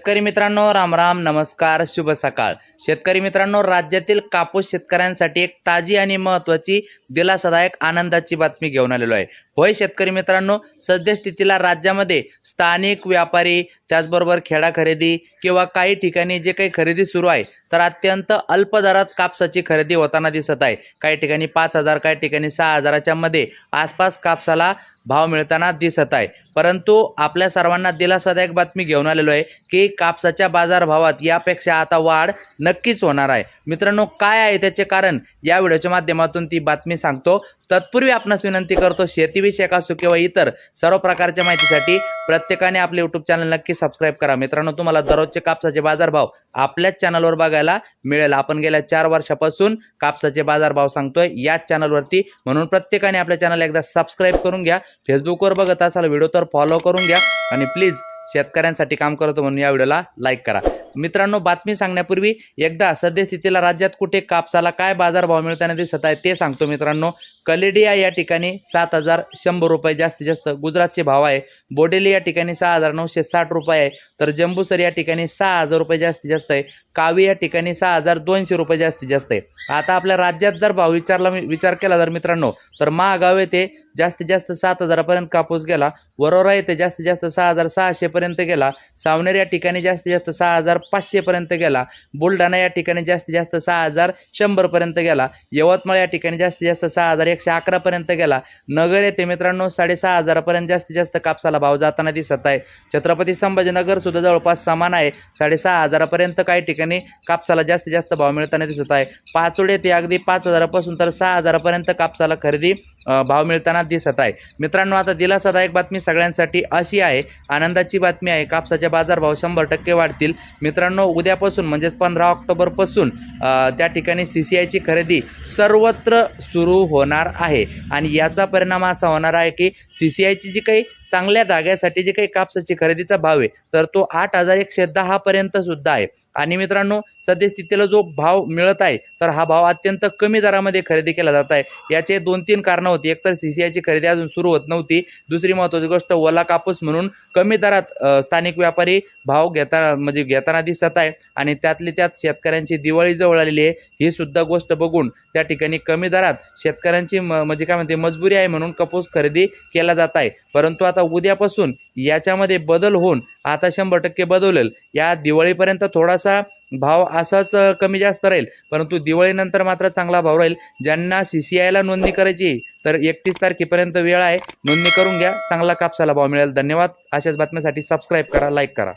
शेतकरी मित्रांनो राम राम नमस्कार शुभ सकाळ. शेतकरी मित्रांनो राज्यातील कापूस शेतकऱ्यांसाठी एक ताजी आणि महत्त्वाची दिलासादायक आनंदाची बातमी घेऊन आलेलो आहे. होय शेतकरी मित्रांनो सद्यस्थितीला राज्यामध्ये स्थानिक व्यापारी त्याचबरोबर खेडा खरेदी किंवा काही ठिकाणी जे काही खरेदी सुरू आहे तर अत्यंत अल्प दरात कापसाची खरेदी होताना दिसत आहे. काही ठिकाणी पाच हजार काही ठिकाणी सहा हजाराच्या मध्ये आसपास कापसाला भाव मिळताना दिसत आहे. परंतु आपल्या सर्वांना दिलासादायक बातमी घेऊन आलेलो आहे की कापसाच्या बाजारभावात यापेक्षा आता वाढ नक्कीच होणार आहे. मित्रांनो काय आहे त्याचे कारण? या व्हिडिओच्या माध्यमातून ती बातमी सांगतो. तत्पूर्वी आपणास विनंती करतो शेतीविषयक असो किंवा इतर सर्व प्रकारच्या माहितीसाठी प्रत्येकाने आपले यूट्यूब चॅनल नक्की सबस्क्राईब करा. मित्रांनो तुम्हाला दररोजचे कापसाचे बाजारभाव आपल्याच चॅनलवर बघायला मिळेल. आपण गेल्या चार वर्षापासून कापसाचे बाजारभाव सांगतोय याच चॅनलवरती म्हणून प्रत्येकाने आपल्या चॅनल एकदा सबस्क्राईब करून घ्या. फेसबुकवर बघत असाल व्हिडिओ तर फॉलो करून घ्या. आणि प्लीज शेतकऱ्यांसाठी काम करतो म्हणून या व्हिडिओला लाईक करा. मित्रांनो बातमी सांगण्यापूर्वी एकदा सद्यस्थितीला राज्यात कुठे कापसाला काय बाजारभाव मिळताना दिसत आहे ते सांगतो मित्रांनो. कलेडिया या ठिकाणी सात हजार शंभर रुपये जास्तीत जास्त गुजरातचे भाव आहे. बोडेली या ठिकाणी सहा हजार नऊशे साठ रुपये आहे. तर जंबूसर या ठिकाणी सहा हजार रुपये जास्तीत जास्त आहे. कावी या ठिकाणी सहा हजार दोनशे रुपये जास्तीत जास्त आहे. आता आपल्या राज्यात जर भाव विचारला विचार केला जर मित्रांनो तर महागाव येथे जास्तीत जास्त सात हजारापर्यंत कापूस गेला. वरोरा येथे जास्तीत जास्त सहा हजार सहाशेपर्यंत गेला. सावनेर या ठिकाणी जास्तीत जास्त सहा हजार पाचशेपर्यंत गेला. बुलढाणा या ठिकाणी जास्तीत जास्त सहा हजार शंभरपर्यंत गेला. यवतमाळ या ठिकाणी जास्तीत जास्त सहा हजार एकशे अकरापर्यंत गेला. नगर येथे मित्रांनो साडेसहा हजारापर्यंत जास्तीत जास्त कापसाला भाव जाताना दिसत आहे. छत्रपती संभाजीनगर सुद्धा जवळपास समान आहे. साडेसहा हजारापर्यंत काही ठिकाणी कापसाला जास्तीत जास्त भाव मिळताना दिसत आहे. पाचोड येथे अगदी पाच हजारापासून तर सहा हजारापर्यंत कापसाला खरेदी भाव मिळताना दिसत आहे. मित्रांनो आता दिलासादायक बातमी सगळ्यांसाठी अशी आहे. आनंदाची बातमी आहे. कापसाचे बाजारभाव शंभर टक्के वाढतील. मित्रांनो उद्यापासून म्हणजेच पंधरा ऑक्टोबरपासून त्या ठिकाणी सी सी आयची खरेदी सर्वत्र सुरू होणार आहे. आणि याचा परिणाम असा होणार आहे की सी सी आयची जी काही चांगल्या धाग्यासाठी जी काही कापसाची खरेदीचा भाव आहे तर तो आठ हजार एकशे दहापर्यंत सुद्धा आहे. आणि मित्रांनो सद्यस्थितीला जो भाव मिळत आहे तर हा भाव अत्यंत कमी दरामध्ये खरेदी केला जात आहे. याचे दोन तीन कारणं होती. एकतर सी सी आयची खरेदी अजून सुरू होत नव्हती. दुसरी महत्त्वाची गोष्ट ओला कापूस म्हणून कमी दरात स्थानिक व्यापारी भाव घेताना म्हणजे घेताना दिसत आहे. आणि त्यातली त्यात शेतकऱ्यांची दिवाळी जवळ आलेली आहे. ही सुद्धा गोष्ट बघून त्या ठिकाणी कमी दरात शेतकऱ्यांची म म्हणजे काय म्हणते मजबुरी आहे म्हणून कापूस खरेदी केला जात आहे. परंतु आता उद्यापासून याच्यामध्ये बदल होऊन आता शंभर टक्के बदलेल. या दिवाळीपर्यंत थोडासा भाव असाच कमी जास्त राहील. परंतु दिवाळीनंतर मात्र चांगला भाव राहील. ज्यांना सी सी आयला नोंदणी करायची आहे, तर एकतीस तारखेपर्यंत वेळ आहे. नोंदणी करून घ्या. चांगला कापसाला भाव मिळेल. धन्यवाद. अशाच बातम्यासाठी सबस्क्राईब करा लाईक करा.